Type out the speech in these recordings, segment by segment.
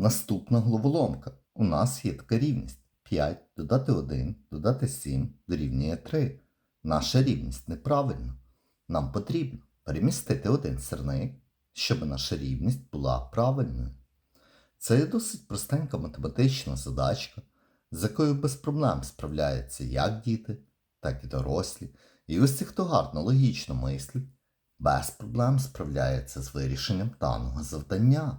Наступна головоломка. У нас є така рівність. 5 додати 1, додати 7 дорівнює 3. Наша рівність неправильна. Нам потрібно перемістити один сірник, щоб наша рівність була правильною. Це є досить простенька математична задачка, з якою без проблем справляються як діти, так і дорослі. І ось ті, хто гарно логічно мислить, без проблем справляється з вирішенням даного завдання.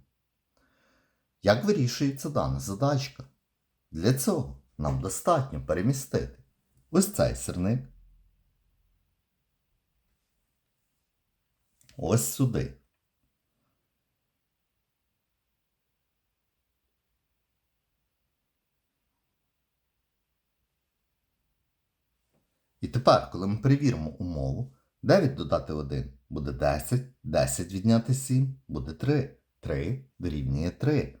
Як вирішується дана задачка? Для цього нам достатньо перемістити ось цей сирник ось сюди. І тепер, коли ми перевіримо умову, 9 додати 1 буде 10, 10 відняти 7 буде 3. 3 дорівнює 3.